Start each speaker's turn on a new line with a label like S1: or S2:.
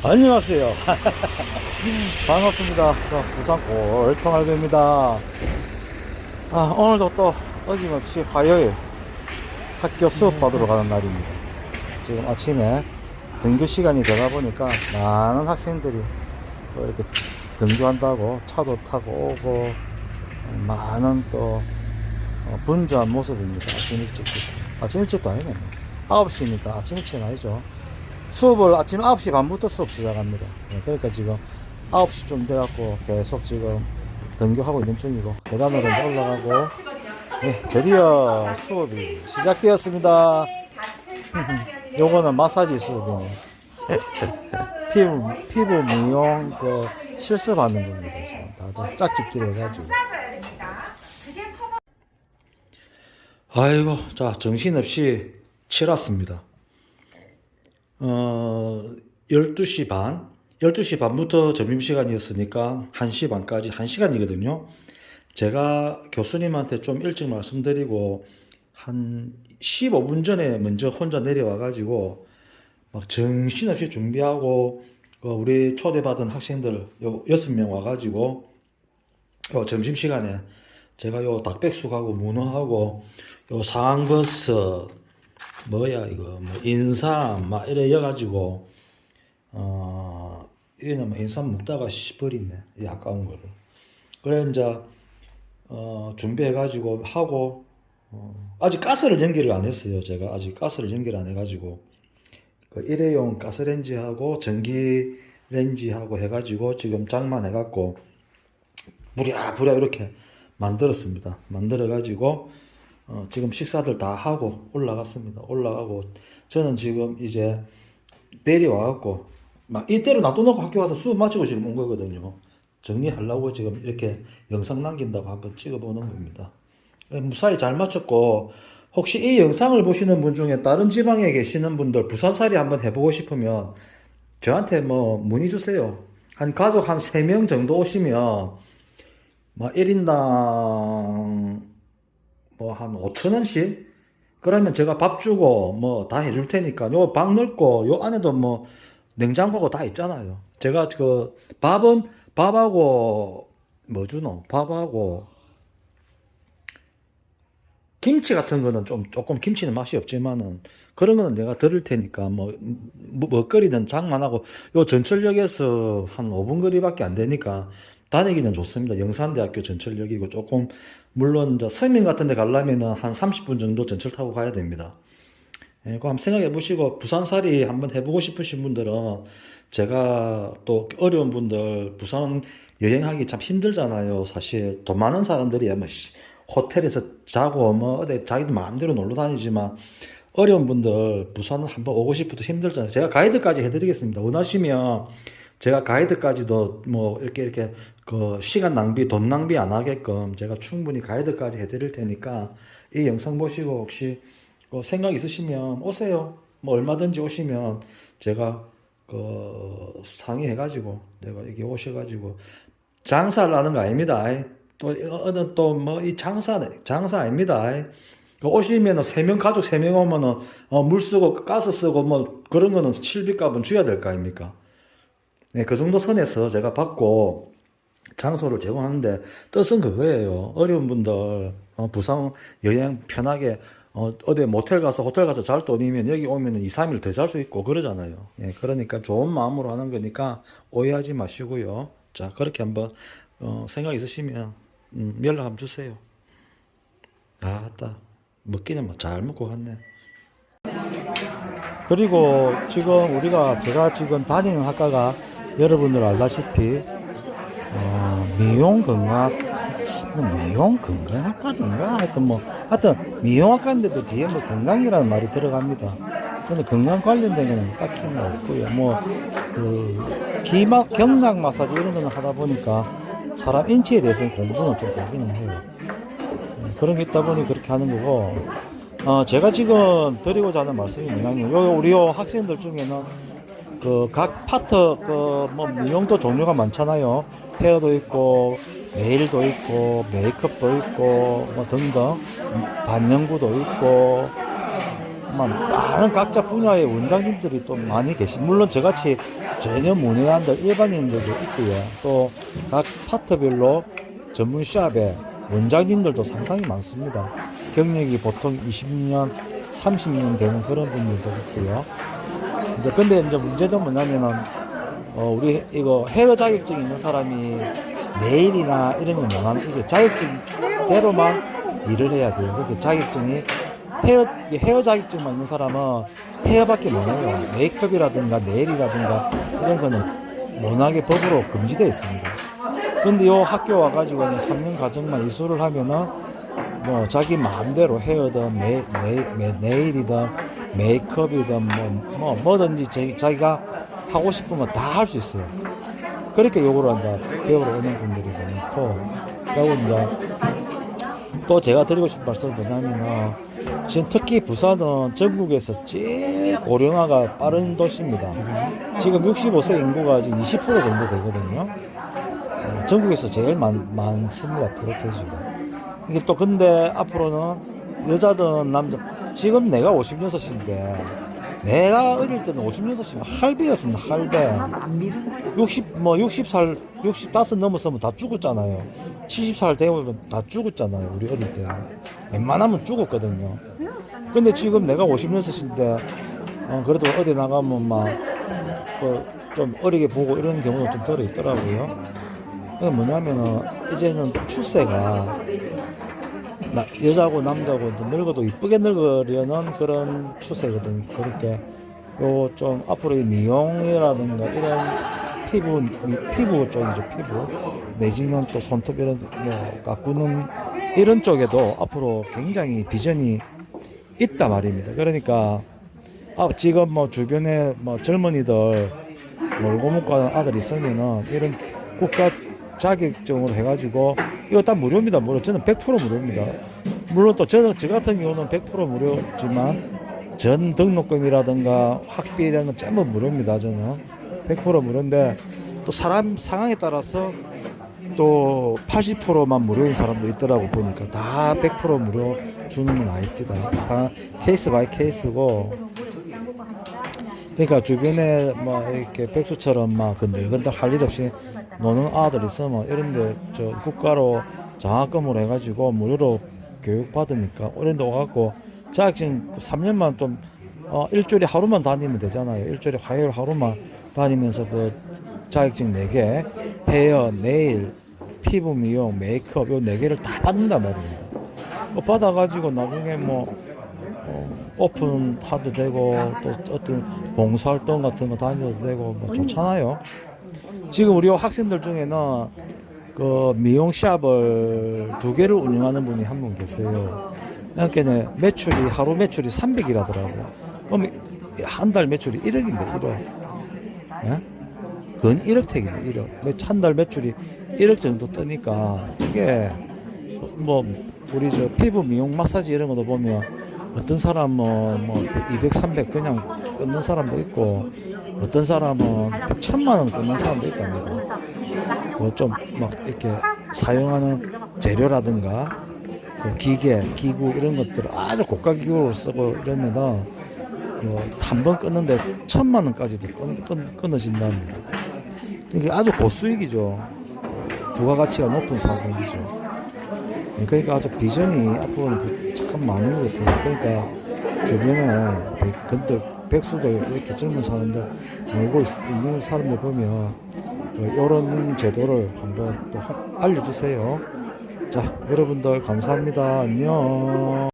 S1: 안녕하세요. 반갑습니다. 자, 부산 올통할배입니다. 아, 오늘도 또 어김없이 화요일 학교 수업 받으러 가는 날입니다. 지금 아침에 등교 시간이 되다 보니까 많은 학생들이 또 이렇게 등교한다고 차도 타고 오고 많은 또 어, 분주한 모습입니다. 아침 일찍부터. 아침 일찍도 아니네. 9시니까 아침 일찍은 아니죠. 수업을 아침 9시 반부터 수업 시작합니다. 네, 그러니까 지금 9시쯤 돼갖고 계속 지금 등교하고 있는 중이고, 계단으로 올라가고, 네, 드디어 수업이 시작되었습니다. 요거는 마사지 수업이네. 피부, 피부 미용 그 실습하는 겁니다. 지금 다들 짝짓기를 해가지고. 아이고, 자, 정신없이 치렀습니다. 어, 12시 반, 12시 반부터 점심시간이었으니까 1시 반까지 1시간이거든요. 제가 교수님한테 좀 일찍 말씀드리고, 한 15분 전에 먼저 혼자 내려와가지고, 막 정신없이 준비하고, 그 우리 초대받은 학생들 요 6명 와가지고, 요 점심시간에 제가 요 닭백숙하고 문어하고 요 상버섯 뭐야 이거? 뭐 인삼 막 이래 여가지고 어 얘는 뭐 인삼 먹다가 씨버리네. 이 아까운 거를. 그래 이제 어 준비해가지고 하고 어, 아직 가스를 연결을 안 했어요 제가. 아직 가스를 연결 안 해가지고. 그 일회용 가스레인지하고 전기레인지하고 해가지고 지금 장만 해갖고 부랴부랴 이렇게 만들었습니다. 만들어가지고 어, 지금 식사들 다 하고 올라갔습니다. 올라가고 저는 지금 이제 내려와갖고 막 이때로 놔둬놓고 학교 와서 수업 마치고 지금 온 거거든요. 정리하려고 지금 이렇게 영상 남긴다고 한번 찍어보는 겁니다. 예, 무사히 잘 마쳤고 혹시 이 영상을 보시는 분 중에 다른 지방에 계시는 분들 부산살이 한번 해보고 싶으면 저한테 뭐 문의 주세요. 한 가족 한 3명 정도 오시면 뭐 1인당 뭐 한 5천 원씩 그러면 제가 밥 주고 뭐 다 해줄 테니까 요방 넓고 요 안에도 뭐 냉장고가 다 있잖아요. 제가 그 밥은 밥하고 뭐 주노? 밥하고 김치 같은 거는 좀 조금 김치는 맛이 없지만은 그런 거는 내가 들을 테니까 뭐, 뭐 먹거리는 장만하고 요 전철역에서 한 5분 거리밖에 안 되니까 다니기는 좋습니다. 영산대학교 전철역이고 조금 물론 이제 서민 같은 데 가려면은 한 30분 정도 전철 타고 가야 됩니다. 예, 그거 한번 생각해 보시고 부산살이 한번 해보고 싶으신 분들은 제가 또 어려운 분들 부산 여행하기 참 힘들잖아요. 사실 돈 많은 사람들이 뭐 씨, 호텔에서 자고 뭐 어디 자기들 마음대로 놀러 다니지만 어려운 분들 부산 한번 오고 싶어도 힘들잖아요. 제가 가이드까지 해드리겠습니다. 원하시면 제가 가이드까지도 뭐 이렇게 이렇게 그 시간 낭비, 돈 낭비 안 하게끔 제가 충분히 가이드까지 해드릴 테니까 이 영상 보시고 혹시 그 생각 있으시면 오세요. 뭐 얼마든지 오시면 제가 그 상의해가지고 내가 여기 오셔가지고 장사를 하는 거 아닙니다. 또 어느 또 뭐 이 장사 장사 아닙니다. 그 오시면은 세 명 가족 세 명 오면은 어, 물 쓰고 가스 쓰고 뭐 그런 거는 실비값은 줘야 될 거 아닙니까? 네, 그 정도 선에서 제가 받고 장소를 제공하는데 뜻은 그거예요. 어려운 분들 어, 부산 여행 편하게 어, 어디 모텔 가서 호텔 가서 잘 돈이면 여기 오면은 2, 3일 더 잘 수 있고 그러잖아요. 예, 그러니까 좋은 마음으로 하는 거니까 오해하지 마시고요. 자, 그렇게 한번 어, 생각 있으시면 음, 연락 한번 주세요. 아따 먹기는 뭐잘 먹고 갔네. 그리고 지금 우리가 제가 지금 다니는 학과가 여러분들 알다시피 어, 미용 건강 뭐 미용 건강학과든가 하여튼 뭐 하여튼 미용학과인데도 뒤에 뭐 건강이라는 말이 들어갑니다. 근데 건강 관련된 거는 딱히 뭐 없고요. 뭐 그 기막 경락 마사지 이런 거는 하다 보니까 사람 인체에 대해서는 공부는 좀 되기는 해요. 예, 그런 게 있다 보니 그렇게 하는 거고 어, 제가 지금 드리고자 하는 말씀이 뭐냐면 요 우리 요 학생들 중에는 그 각 파트 그뭐 미용도 종류가 많잖아요. 헤어도 있고 네일도 있고 메이크업도 있고 뭐 등등 반영구도 있고 막 많은 각자 분야의 원장님들이 또 많이 계시. 물론 저같이 전혀 문외한들 일반인들도 있고요. 또 각 파트별로 전문 샵에 원장님들도 상당히 많습니다. 경력이 보통 20년, 30년 되는 그런 분들도 있고요. 이제 근데 이제 문제는 뭐냐면은 어 우리 이거 헤어 자격증 있는 사람이 내일이나 이런 건 뭐하는 이게 자격증대로만 일을 해야 돼요. 그렇게 자격증이 헤어 헤어 자격증만 있는 사람은 헤어밖에 못 해요. 메이크업이라든가 네일이라든가 이런 거는 워낙에 법으로 금지되어 있습니다. 근데 요 학교 와가지고 이제 3년 과정만 이수를 하면은 뭐 자기 마음대로 헤어든 네일이든 메이크업이든 뭐, 뭐 뭐든지 자기, 자기가 하고 싶으면 다할 수 있어요. 그렇게 요거를 이제 배우러 오는 분들이 많고 그리고 이제 또 제가 드리고 싶은 말씀은 뭐냐면은 지금 특히 부산은 전국에서 제일 고령화가 빠른 도시입니다. 지금 65세 인구가 지금 20% 정도 되거든요. 어, 전국에서 제일 많, 많습니다 프로테지가 이게 또 근데 앞으로는 여자든 남자 지금 내가 56인데 내가 어릴 때는 56이면 할배였습니다 할배. 60 뭐 60살 65 넘었으면 다 죽었잖아요. 70살 되면 다 죽었잖아요 우리 어릴 때는. 웬만하면 죽었거든요. 근데 지금 내가 56인데 어, 그래도 어디 나가면 막좀 어리게 보고 이런 경우도 좀 덜어 있더라고요. 그게 뭐냐면은 이제는 추세가 나, 여자고 남자고 이제 늙어도 이쁘게 늙으려는 그런 추세거든. 그렇게 요 좀 앞으로 이 미용이라든가 이런 피부 미, 피부 쪽이죠 피부 내지는 또 손톱 이런 뭐 가꾸는 이런 쪽에도 앞으로 굉장히 비전이 있다 말입니다. 그러니까 아, 지금 뭐 주변에 뭐 젊은이들 놀고 먹고 하는 아들 있으면은 이런 국가 자격증으로 해가지고 이거 다 무료입니다. 무료. 저는 100% 무료입니다. 물론 또 저는 저 같은 경우는 100% 무료지만 전 등록금이라든가 학비 이런 건 전부 무료입니다. 저는 100% 무료인데 또 사람 상황에 따라서 또 80%만 무료인 사람도 있더라고 보니까 다 100% 무료 주는 건 아닙니다. 사, 케이스 바이 케이스고 그러니까 주변에 뭐 이렇게 백수처럼 막 근들근들 할 일 없이 노는 아들 있으면 이런데 저 국가로 장학금으로 해가지고 무료로 교육 받으니까 이런데 와갖고 자격증 3년만 좀 어, 일주일에 하루만 다니면 되잖아요. 일주일에 화요일 하루만 다니면서 그 자격증 4개, 헤어, 네일, 피부 미용, 메이크업 요 4개를 다 받는단 말입니다. 그 받아가지고 나중에 뭐 어, 오픈하도 되고 또 어떤 봉사활동 같은 거 다녀도 되고 뭐 좋잖아요. 지금 우리 학생들 중에는 그 미용 샵을 두 개를 운영하는 분이 한 분 계세요. 그러니까 매출이 하루 매출이 300이라더라고. 그럼 한 달 매출이 1억인데 1억. 예? 근 1억 택입니다. 1억. 한 달 매출이 1억 정도 뜨니까 이게 뭐 우리 저 피부 미용 마사지 이런 것도 보면 어떤 사람은 뭐 200, 300 그냥 끊는 사람도 있고 어떤 사람은 천만 원 끊는 사람도 있답니다. 그 좀 막 이렇게 사용하는 재료라든가 그 기계, 기구 이런 것들을 아주 고가 기구로 쓰고 이러면은 그한 번 끊는데 천만 원까지도 끊어진답니다. 이게 아주 고수익이죠. 부가가치가 높은 사업이죠. 그러니까 아주 비전이 앞으로는 참 많은 것 같아요. 그러니까 주변에 백, 근들, 백수들 이렇게 젊은 사람들 놀고 있- 있는 사람들 보면 이런 제도를 한번 또 하- 알려주세요. 자, 여러분들 감사합니다. 안녕.